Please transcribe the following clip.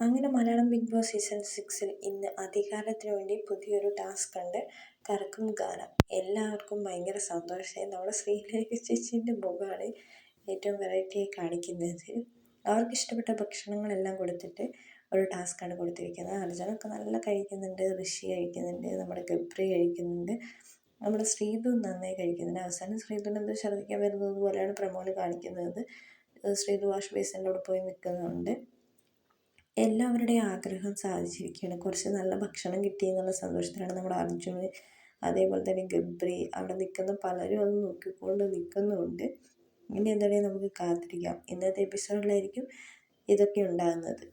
അങ്ങനെ Malayalam big boss season സിക്സിൽ ഇന്ന് അധികാരത്തിന് വേണ്ടി പുതിയൊരു ടാസ്ക് ഉണ്ട്. കറക്കും ഗാനം. എല്ലാവർക്കും ഭയങ്കര സന്തോഷമായി നമ്മുടെ ശ്രീലേഖ ചേച്ചീന്റെ മുഖമാണ് ഏറ്റവും വെറൈറ്റിയായി കാണിക്കുന്നത്. അവർക്ക് ഇഷ്ടപ്പെട്ട ഭക്ഷണങ്ങളെല്ലാം കൊടുത്തിട്ട് ഒരു ടാസ്ക്കാണ് കൊടുത്തിരിക്കുന്നത്. അർജുനൊക്കെ നല്ല കഴിക്കുന്നുണ്ട് ഋഷി കഴിക്കുന്നുണ്ട് നമ്മുടെ ഗബ്രി കഴിക്കുന്നുണ്ട് നമ്മുടെ ശ്രീധു നന്നായി കഴിക്കുന്നുണ്ട്. അവസാനം ശ്രീധുവിന് എന്തോ ഛർദ്ദിക്കാൻ വരുന്നത് പോലെയാണ് പ്രമോൽ കാണിക്കുന്നത്. ശ്രീധു വാഷ് ബേസിന്റെ അവിടെ പോയി നിൽക്കുന്നുണ്ട്. എല്ലാവരുടെയും ആഗ്രഹം സാധിച്ചിരിക്കുകയാണ്. കുറച്ച് നല്ല ഭക്ഷണം കിട്ടി എന്നുള്ള സന്തോഷത്തിലാണ് നമ്മുടെ അർജുന് അതേപോലെ തന്നെ ഗബ്രി. അവിടെ നിൽക്കുന്ന പലരും അത് നോക്കിക്കൊണ്ട് നിൽക്കുന്നുണ്ട്. ഇനി എന്തായാലും നമുക്ക് കാത്തിരിക്കാം. ഇന്നത്തെ എപ്പിസോഡിലായിരിക്കും ഇതൊക്കെ ഉണ്ടാകുന്നത്.